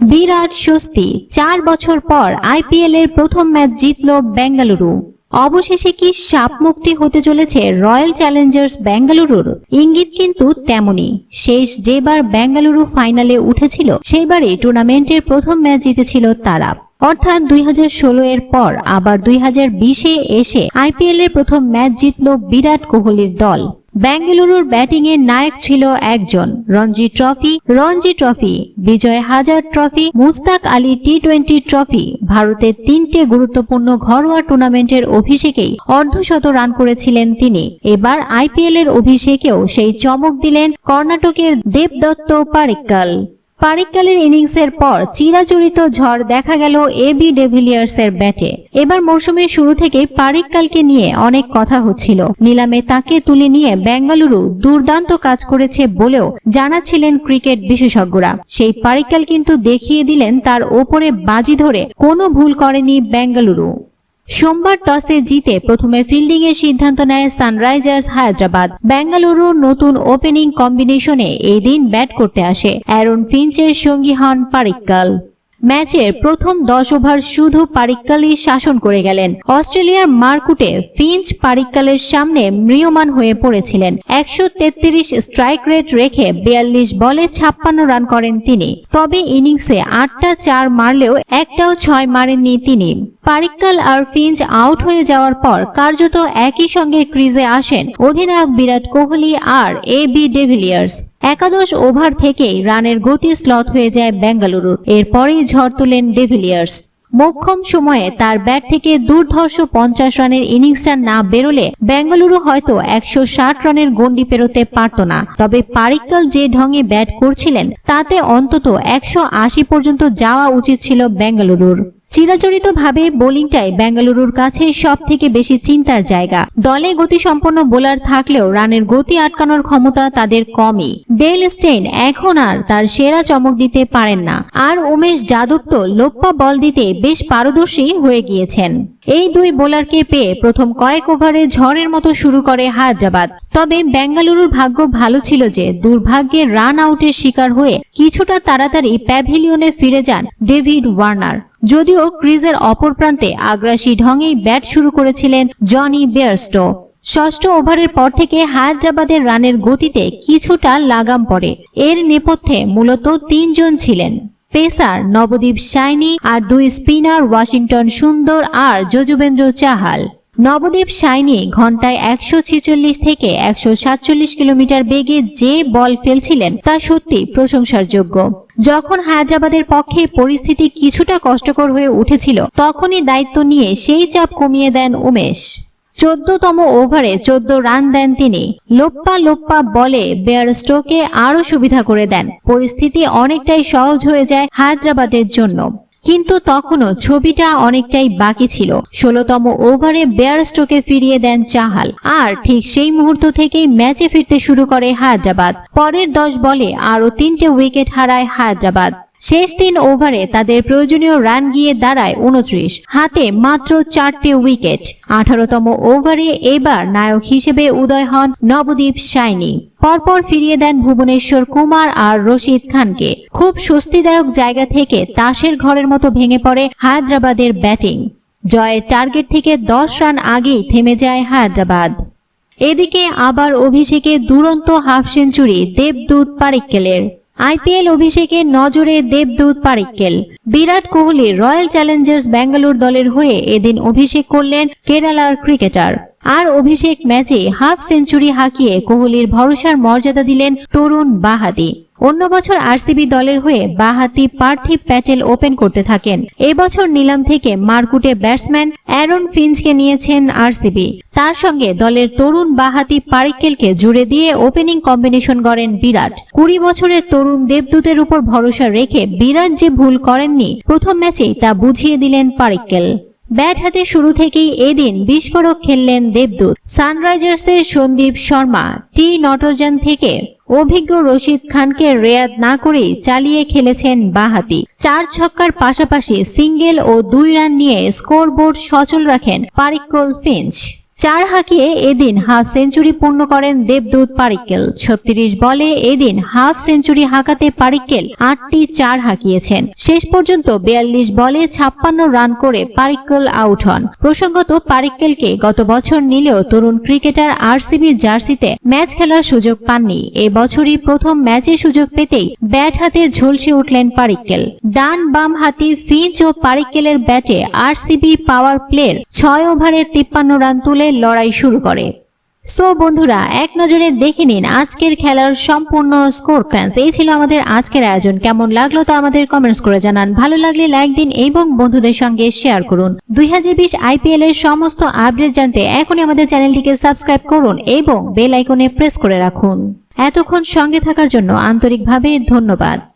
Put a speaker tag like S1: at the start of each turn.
S1: বিরাট স্বস্তি। চার বছর পর আইপিএল এর প্রথম ম্যাচ জিতল বেঙ্গালুরু। অবশেষে কি সাপ মুক্তি হতে চলেছে রয়্যাল চ্যালেঞ্জার্স বেঙ্গালুরুর? ইঙ্গিত কিন্তু তেমনই। শেষ যেবার বেঙ্গালুরু ফাইনালে উঠেছিল, সেইবারই টুর্নামেন্টের প্রথম ম্যাচ জিতেছিল তারা। অর্থাৎ দুই হাজার ষোলো এর পর আবার দুই বিশে এসে আইপিএল এর প্রথম ম্যাচ জিতল বিরাট কোহলির দল। বেঙ্গালুরুর ব্যাটিং এর নায়ক ছিল একজন। Ranji trophy Ranji trophy, Vijay Hazare trophy, Mushtaq Ali T twenty trophy, ভারতের তিনটে গুরুত্বপূর্ণ ঘরোয়া টুর্নামেন্টের অভিষেকেই অর্ধশত রান করেছিলেন তিনি। এবার আইপিএল এর অভিষেকেও সেই চমক দিলেন কর্ণাটকের দেবদত্ত পারিক্কাল। পারিক্কালের ইনিংসের পর চিরাচরিত ঝড় দেখা গেল এ এবি ডেভিলিয়ার্সের ব্যাটে। এবার মৌসুমের শুরু থেকেই পারিক্কালকে নিয়ে অনেক কথা হচ্ছিল। নিলামে তাকে তুলে নিয়ে বেঙ্গালুরু দুর্দান্ত কাজ করেছে বলেও জানাচ্ছিলেন ক্রিকেট বিশেষজ্ঞরা। সেই পারিক্কাল কিন্তু দেখিয়ে দিলেন তার ওপরে বাজি ধরে কোনো ভুল করেনি বেঙ্গালুরু। সোমবার টসে জিতে প্রথমে ফিল্ডিং এর সিদ্ধান্ত নেয় সানরাইজার্স হায়দ্রাবাদ। বেঙ্গালুরুর নতুন ওপেনিং কম্বিনেশনে এই দিন ব্যাট করতে আসে অ্যারন ফিঞ্চের সঙ্গী হন পারিক্কাল। ম্যাচের প্রথম দশ ওভার শুধু পারিক্কালই শাসন করে গেলেন। অস্ট্রেলিয়ার মার্কুটে ফিঞ্চ পারিক্কালের সামনে ম্রিয়মান হয়ে পড়েছিলেন। একশো তেত্রিশ স্ট্রাইক রেট রেখে বিয়াল্লিশ বলে ছাপ্পান্ন রান করেন তিনি। তবে ইনিংসে আটটা চার মারলেও একটাও ছয় মারেননি তিনি। পারিক্কাল আর ফিঞ্চ আউট হয়ে যাওয়ার পর কার্যত একই সঙ্গে ক্রিজে আসেন অধিনায়ক বিরাট কোহলি আর এ বি ডেভিলিয়ার্স একাদশ ওভার থেকেই রানের গতি স্লথ হয়ে যায় বেঙ্গালুরুর। এরপরেই ঝড় তোলেন ডেভিলিয়ার্স মোক্ষম সময়ে তার ব্যাট থেকে দুর্ধর্ষ পঞ্চাশ রানের ইনিংসটা না বেরোলে বেঙ্গালুরু হয়তো একশো ষাট রানের গন্ডি পেরোতে পারত না। তবে পারিক্কাল যে ঢঙে ব্যাট করছিলেন, তাতে অন্তত একশো আশি পর্যন্ত যাওয়া উচিত ছিল বেঙ্গালুরুর। চিরাচরিতভাবে বোলিংটাই বেঙ্গালুরুর কাছে সব থেকে বেশি চিন্তার জায়গা। দলে গতিসম্পন্ন বোলার থাকলেও রানের গতি আটকানোর ক্ষমতা তাদের কমই। ডেল স্টেইন এখন আর তার সেরা চমক দিতে পারেন না। আর উমেশ যাদব তো লোপ্পা বল দিতে বেশ পারদর্শী হয়ে গিয়েছেন। এই দুই বোলারকে পেয়ে প্রথম কয়েক ওভারে ঝড়ের মতো শুরু করে হায়দ্রাবাদ। তবে বেঙ্গালুরুর ভাগ্য ভালো ছিল যে দুর্ভাগ্যে রান আউটের শিকার হয়ে কিছুটা তাড়াতাড়ি প্যাভিলিয়নে ফিরে যান ডেভিড ওয়ার্নার। যদিও ক্রিজের অপর প্রান্তে আগ্রাসী ঢঙেই ব্যাট শুরু করেছিলেন জনি বেয়ারস্টো। ষষ্ঠ ওভারের পর থেকে হায়দ্রাবাদের রানের গতিতে কিছুটা লাগাম পড়ে। এর নেপথ্যে মূলত তিনজন ছিলেন। পেসার নবদীপ সাইনি আর দুই স্পিনার ওয়াশিংটন সুন্দর আর যজুবেন্দ্র চাহাল। নবদীপ সাইনি ঘন্টায় একশো ছেচল্লিশ থেকে একশো সাতচল্লিশ কিলোমিটার বেগে যে বল ফেলছিলেন তা সত্যি প্রশংসার যোগ্য যখন হায়দ্রাবাদের পক্ষে পরিস্থিতি কিছুটা কষ্টকর হয়ে উঠেছিল, তখনই দায়িত্ব নিয়ে সেই চাপ কমিয়ে দেন উমেশ। চোদ্দতম ওভারে চোদ্দ রান দেন তিনি। লোপ্পা লোপ্পা বলে বেয়ার স্টোকে আরও সুবিধা করে দেন। পরিস্থিতি অনেকটাই সহজ হয়ে যায় হায়দ্রাবাদের জন্য। কিন্তু তখনও ছবিটা অনেকটাই বাকি ছিল। ষোলতম ওভারে বেয়ার স্টোকে ফিরিয়ে দেন চাহাল। আর ঠিক সেই মুহূর্ত থেকেই ম্যাচে ফিরতে শুরু করে হায়দ্রাবাদ। পরের দশ বলে আরও তিনটে উইকেট হারায় হায়দ্রাবাদ। শেষ তিন ওভারে তাদের প্রয়োজনীয় রান গিয়ে দাঁড়ায় উনত্রিশ, হাতে মাত্র চারটে উইকেট। আঠারোতম ওভারে এবার নায়ক হিসেবে উদয় হন নবদ্বীপ সাইনি। পরপর ফিরিয়ে দেন ভুবনেশ্বর কুমার আর রশিদ খানকে। খুব স্বস্তিদায়ক জায়গা থেকে তাসের ঘরের মতো ভেঙে পড়ে হায়দ্রাবাদের ব্যাটিং। জয়ের টার্গেট থেকে দশ রান আগেই থেমে যায় হায়দ্রাবাদ। এদিকে আবার অভিষেকে দুরন্ত হাফ সেঞ্চুরি দেবদূত পারিক্কেলের। আইপিএল অভিষেকে নজরে দেবদূত পারিক্কেল। বিরাট কোহলি রয়্যাল চ্যালেঞ্জার্স ব্যাঙ্গালোর দলের হয়ে এদিন অভিষেক করলেন কেরালার ক্রিকেটার। আর অভিষেক ম্যাচে হাফ সেঞ্চুরি হাঁকিয়ে কোহলির ভরসার মর্যাদা দিলেন তরুণ বাহাদি অন্য বছর আরসিবি দলের হয়ে বাহাতি পার্থিব প্যাটেল ওপেন করতে থাকেন। এবছর নিলাম থেকে মারকুটে ব্যাটসম্যান অ্যারন ফিঞ্চকে নিয়েছেন আরসিবি। তার সঙ্গে দলের তরুণ বাহাতি পারিক্কেলকে জুড়ে দিয়ে ওপেনিং কম্বিনেশন গড়েন বিরাট। কুড়ি বছরের তরুণ দেবদূতের উপর ভরসা রেখে বিরাট যে ভুল করেননি, প্রথম ম্যাচেই তা বুঝিয়ে দিলেন পারিক্কেল। ব্যাট হাতে শুরু থেকেই এদিন বিস্ফোরক খেললেন দেবদূত। সানরাইজার্সের সন্দীপ শর্মা, টি নটরজান থেকে অভিজ্ঞ রশিদ খানকে রেয়াদ না করে চালিয়ে খেলেছেন বাহাতি। চার ছক্কার পাশাপাশি সিঙ্গেল ও দুই রান নিয়ে স্কোরবোর্ড সচল রাখেন পারিক্কল ফিঞ্চ। চার হাঁকিয়ে এদিন হাফ সেঞ্চুরি পূর্ণ করেন দেবদূত পারিক্কেল ছত্রিশ বলে এদিন হাফ সেঞ্চুরি হাঁকাতে পারিক্কেল আটটি চার হাঁকিয়েছেন। শেষ পর্যন্ত বিয়াল্লিশ বলে ছাপ্পান্ন রান করে পারিক্কেল আউট হন। প্রসঙ্গত পারিক্কেলকে গত বছর নিলেও তরুণ ক্রিকেটার আরসিবি জার্সিতে ম্যাচ খেলার সুযোগ পাননি। এ বছরই প্রথম ম্যাচে সুযোগ পেতেই ব্যাট হাতে ঝলসে উঠলেন পারিক্কেল ডান বাম হাতি ফিঞ্চ ও পারিক্কেলের ব্যাটে আরসিবি পাওয়ার প্লের ছয় ওভারে তিপ্পান্ন রান তুলে লড়াই শুরু করে। সো বন্ধুরা, এক নজরে দেখে নিন আজকের খেলার সম্পূর্ণ স্কোর ক্যান্স এই ছিল আমাদের আজকের আয়োজন। কেমন লাগল তা আমাদের কমেন্টস করে জানান। ভালো লাগলে লাইক দিন এবং বন্ধুদের সঙ্গে শেয়ার করুন। দুই হাজার বিশ আইপিএল এর সমস্ত আপডেট জানতে এখনই আমাদের চ্যানেলটিকে সাবস্ক্রাইব করুন এবং বেল আইকনে প্রেস করে রাখুন। এতক্ষণ সঙ্গে থাকার জন্য আন্তরিকভাবে ধন্যবাদ।